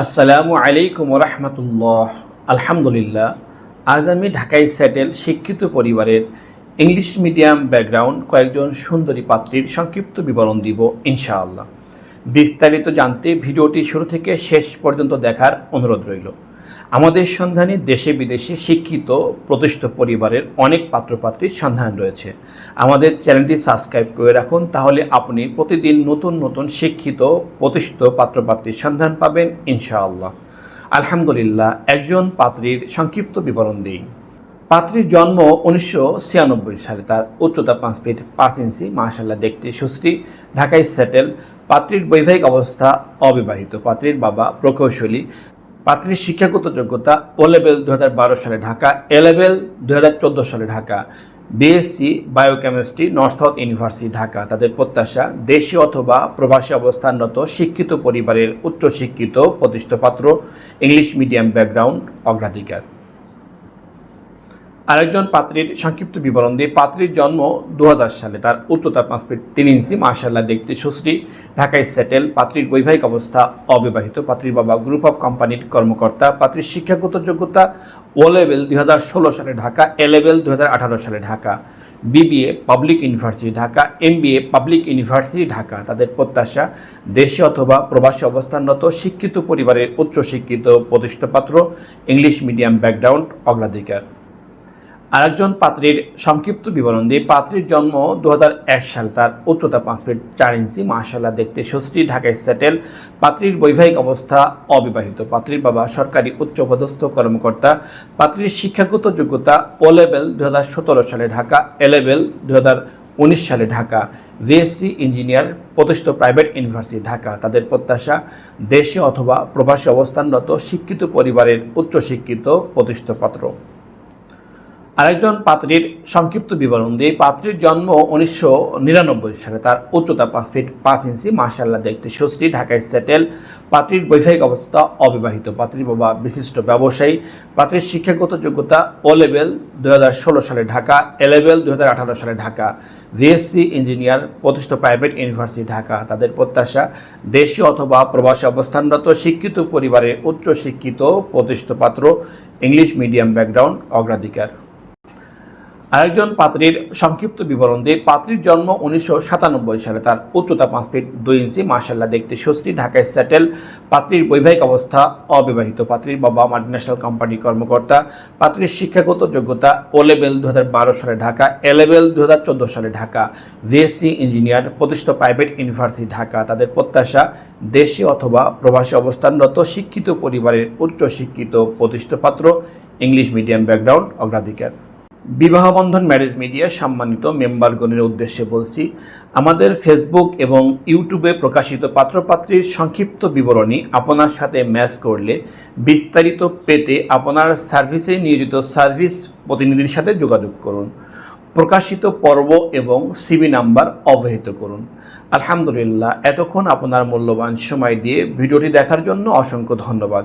আসসালামু আলাইকুম রহমতুল্লাহ। আলহামদুলিল্লাহ, আজ আমি ঢাকায় সেটেল শিক্ষিত পরিবারের ইংলিশ মিডিয়াম ব্যাকগ্রাউন্ড কয়েকজন সুন্দরী পাত্রীর সংক্ষিপ্ত বিবরণ দিব ইনশাআল্লাহ। বিস্তারিত জানতে ভিডিওটি শুরু থেকে শেষ পর্যন্ত দেখার অনুরোধ রইল। আমাদের সন্ধানে দেশে বিদেশে শিক্ষিত, প্রতিষ্ঠিত পরিবারের অনেক পাত্রপাত্রীর সন্ধান রয়েছে। আমাদের চ্যানেলটি সাবস্ক্রাইব করে রাখুন, তাহলে আপনি প্রতিদিন নতুন নতুন শিক্ষিত, প্রতিষ্ঠিত পাত্রপাত্রীর সন্ধান পাবেন, ইনশাআল্লাহ। আলহামদুলিল্লাহ, একজন পাত্রীর সংক্ষিপ্ত বিবরণ দিই। পাত্রীর জন্ম উনিশশো ছিয়ানব্বই সালে, তার উচ্চতা পাঁচ ফিট পাঁচ ইঞ্চি মাশাল্লাহ দেখতে সুশ্রী, ঢাকায় সেটেল। পাত্রীর বৈবাহিক অবস্থা অবিবাহিত, পাত্রীর বাবা প্রকৌশলী। পাত্রীর শিক্ষাগত যোগ্যতা ও লেভেল দু হাজার বারো সালে ঢাকা এ লেভেল দু হাজার চোদ্দ সালে Dhaka BSc biochemistry North South University Dhaka. তাদের প্রত্যাশা দেশি অথবা প্রবাসী অবস্থানরত শিক্ষিত পরিবারের উচ্চশিক্ষিত শিক্ষিত পাত্র ইংলিশ মিডিয়াম ব্যাকগ্রাউন্ড অগ্রাধিকার। আরেকজন পাত্রীর সংক্ষিপ্ত বিবরণ দিয়ে পাত্রীর জন্ম দু হাজার সালে। তার উচ্চতা পাঁচ ফিট তিন ইঞ্চি মার্শাল্লাহ দেখতে সুশ্রী। ঢাকায় সেটেল পাত্রীর বৈবাহিক অবস্থা অবিবাহিত। পাত্রীর বাবা গ্রুপ অফ কোম্পানির কর্মকর্তা। পাত্রীর শিক্ষাগত যোগ্যতা ও লেভেল দুই হাজার ষোলো সালে ঢাকা এ লেভেল দুই হাজার আঠারো সালে Dhaka. BBA public university Dhaka M MBA public university Dhaka. তাদের প্রত্যাশা, দেশে অথবা প্রবাসী অবস্থানরত শিক্ষিত পরিবারের উচ্চশিক্ষিত প্রতিষ্ঠিত পাত্র ইংলিশ মিডিয়াম ব্যাকগ্রাউন্ড অগ্রাধিকার। আরেকজন পাত্রীর সংক্ষিপ্ত বিবরণ দিয়ে পাত্রীর জন্ম দু হাজার এক সাল। তার উচ্চতা পাঁচ ফিট চার ইঞ্চি। মার্শাল্লাহ দেখতে সুশ্রী ঢাকায় সেটেল। পাত্রীর বৈবাহিক অবস্থা অবিবাহিত। পাত্রীর বাবা সরকারি উচ্চপদস্থ কর্মকর্তা। পাত্রীর শিক্ষাগত যোগ্যতা ও লেভেল দু হাজার সতেরো সালে ঢাকা এ লেভেল দু উনিশ সালে ঢাকা। ভিএসসি ইঞ্জিনিয়ার প্রতিষ্ঠিত প্রাইভেট ইউনিভার্সিটি ঢাকা। তাদের প্রত্যাশা, দেশে অথবা প্রবাসী অবস্থানরত শিক্ষিত পরিবারের উচ্চশিক্ষিত প্রতিষ্ঠিত। পাত্র আরেকজন পাত্রীর সংক্ষিপ্ত বিবরণ দিয়ে পাত্রীর জন্ম উনিশশো নিরানব্বই সালে। তার উচ্চতা পাঁচ ফিট পাঁচ ইঞ্চি মার্শাল্লাহ দেখতে সুশ্রী ঢাকায় সেটেল। পাত্রীর বৈবাহিক অবস্থা অবিবাহিত। পাত্রীর বাবা বিশিষ্ট ব্যবসায়ী। পাত্রীর শিক্ষাগত যোগ্যতা ও লেভেল দু হাজার ষোলো সালে ঢাকা এ লেভেল দু হাজার আঠারো সালে ঢাকা। ভিএসসি ইঞ্জিনিয়ার প্রতিষ্ঠিত প্রাইভেট ইউনিভার্সিটি ঢাকা। তাদের প্রত্যাশা, দেশীয় অথবা প্রবাসী অবস্থানরত, শিক্ষিত পরিবারের উচ্চ শিক্ষিত প্রতিষ্ঠিত পাত্র ইংলিশ মিডিয়াম ব্যাকগ্রাউন্ড অগ্রাধিকার। আরেকজন পাত্রীর সংক্ষিপ্ত বিবরণ দিয়ে পাত্রীর জন্ম উনিশশো সাতানব্বই সালে। তার উচ্চতা পাঁচ ফিট দুই ইঞ্চি মার্শাল্লাহ দেখতে সুশ্রী, ঢাকায় সেটেল পাত্রীর বৈবাহিক অবস্থা অবিবাহিত। পাত্রীর বাবা মাল্টিন্যাশনাল কোম্পানি কর্মকর্তা। পাত্রীর শিক্ষাগত যোগ্যতা ও লেভেল দু হাজার বারো সালে ঢাকা এ লেভেল দু হাজার চোদ্দ সালে ঢাকা। ভিএসসি ইঞ্জিনিয়ার প্রতিষ্ঠিত প্রাইভেট ইউনিভার্সিটি ঢাকা। তাদের প্রত্যাশা, দেশে অথবা প্রবাসী অবস্থানরত শিক্ষিত পরিবারের উচ্চ শিক্ষিত প্রতিষ্ঠিত পাত্র ইংলিশ মিডিয়াম ব্যাকগ্রাউন্ড অগ্রাধিকার। বিবাহবন্ধন ম্যারেজ মিডিয়া সম্মানিত মেম্বারগণের উদ্দেশ্যে বলছি, আমাদের ফেসবুক এবং ইউটিউবে প্রকাশিত পাত্রপাত্রীর সংক্ষিপ্ত বিবরণী আপনার সাথে ম্যাচ করলে বিস্তারিত পেতে আপনার সার্ভিসে নিয়োজিত সার্ভিস প্রতিনিধির সাথে যোগাযোগ করুন। প্রকাশিত পর্ব এবং সিবি নাম্বার অবহিত করুন। আলহামদুলিল্লাহ, এতক্ষণ আপনার মূল্যবান সময় দিয়ে ভিডিওটি দেখার জন্য অসংখ্য ধন্যবাদ।